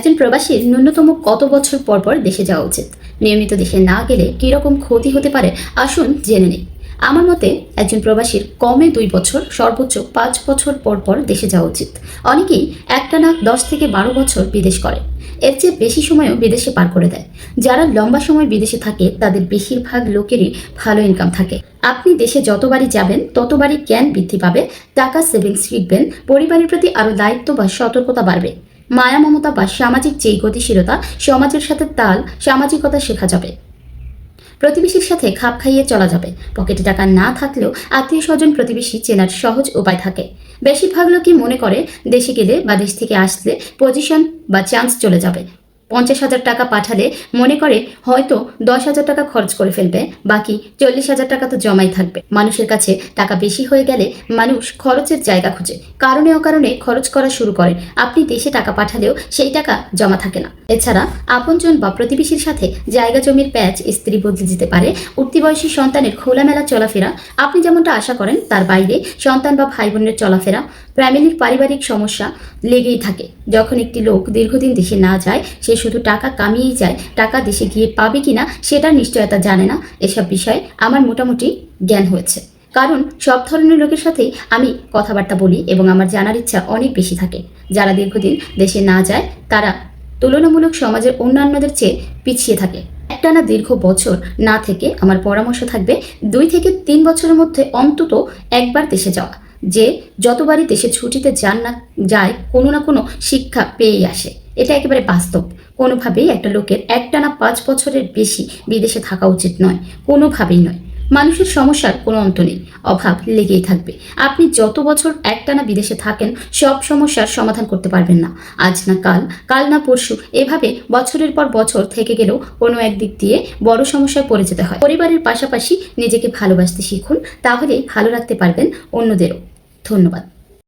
একজন প্রবাসীর ন্যূনতম কত বছর পর পর দেশে যাওয়া উচিত? নিয়মিত দেশে না গেলে কীরকম ক্ষতি হতে পারে? আসুন জেনে নিই। আমার মতে, একজন প্রবাসীর কমে দুই বছর, সর্বোচ্চ পাঁচ বছর পর পর দেশে যাওয়া উচিত। অনেকেই একটানা দশ থেকে বারো বছর বিদেশ করে। এর চেয়ে বেশি সময়ও বিদেশে পার করে দেয়। যারা লম্বা সময় বিদেশে থাকে, তাদের বেশিরভাগ লোকেরই ভালো ইনকাম থাকে। আপনি দেশে যতবারই যাবেন ততবারই জ্ঞান বৃদ্ধি পাবে, টাকা সেভিংস শিখবেন, পরিবারের প্রতি আরও দায়িত্ব বা সতর্কতা বাড়বে। মায়া, মমতা বা সামাজিক যেই গতিশীলতা, সমাজের সাথে তাল, সামাজিকতা শেখা যাবে। প্রতিবেশীর সাথে খাপ খাইয়ে চলা যাবে। পকেটে টাকা না থাকলেও আত্মীয় স্বজন প্রতিবেশী চেনার সহজ উপায় থাকে। বেশিরভাগ লোকই মনে করে, দেশে গেলে বা দেশ থেকে আসলে পজিশন বা চান্স চলে যাবে। পঞ্চাশ হাজার টাকা পাঠালে মনে করে হয়তো দশ হাজার টাকা খরচ করে ফেলবে, বাকি চল্লিশ হাজার টাকা তো জমাই থাকবে। মানুষের কাছে টাকা বেশি হয়ে গেলে মানুষ খরচের জায়গা খুঁজে, কারণে অকারণে খরচ করা শুরু করে। আপনি দেশে টাকা পাঠালেও সেই টাকা জমা থাকে না। এছাড়া আপনজন বা প্রতিবেশীর সাথে জায়গা জমির প্যাচ স্ত্রী বদলে যেতে পারে উঠতি বয়সী সন্তানের খোলামেলা চলাফেরা। আপনি যেমনটা আশা করেন, তার বাইরে সন্তান বা ভাই বোনের চলাফেরা, ফ্যামিলির পারিবারিক সমস্যা লেগেই থাকে। যখন একটি লোক দীর্ঘদিন দেশে না যায়, সে শুধু টাকা কামিয়েই যায়, টাকা দেশে গিয়ে পাবে কিনা সেটার নিশ্চয়তা জানে না। এসব বিষয়ে আমার মোটামুটি জ্ঞান হয়েছে। কারণ সব ধরনের লোকের সাথেই আমি কথাবার্তা বলি এবং আমার জানার ইচ্ছা অনেক বেশি থাকে। যারা দীর্ঘদিন দেশে না যায়, তারা তুলনামূলক সমাজের অন্যান্যদের চেয়ে পিছিয়ে থাকে। একটানা দীর্ঘ বছর না থেকে আমার পরামর্শ থাকবে, দুই থেকে তিন বছরের মধ্যে অন্তত একবার দেশে যাওয়া, যে যতবারই দেশে ছুটিতে যান না, যায়, কোনো না কোনো শিক্ষা পেয়েই আসে। এটা একেবারে বাস্তব। কোনোভাবেই একটা লোকের একটানা পাঁচ বছরের বেশি বিদেশে থাকা উচিত নয়, কোনোভাবেই নয়। মানুষের সমস্যার কোনো অন্ত নেই, অভাব লেগেই থাকবে। আপনি যত বছর একটানা বিদেশে থাকেন, সব সমস্যার সমাধান করতে পারবেন না। আজ না কাল কাল না পরশু, এভাবে বছরের পর বছর থেকে গেলেও কোনো একদিক দিয়ে বড় সমস্যায় পড়ে যেতে হয়। পরিবারের পাশাপাশি নিজেকে ভালোবাসতে শিখুন, তাহলেই ভালো রাখতে পারবেন অন্যদেরও। ধন্যবাদ।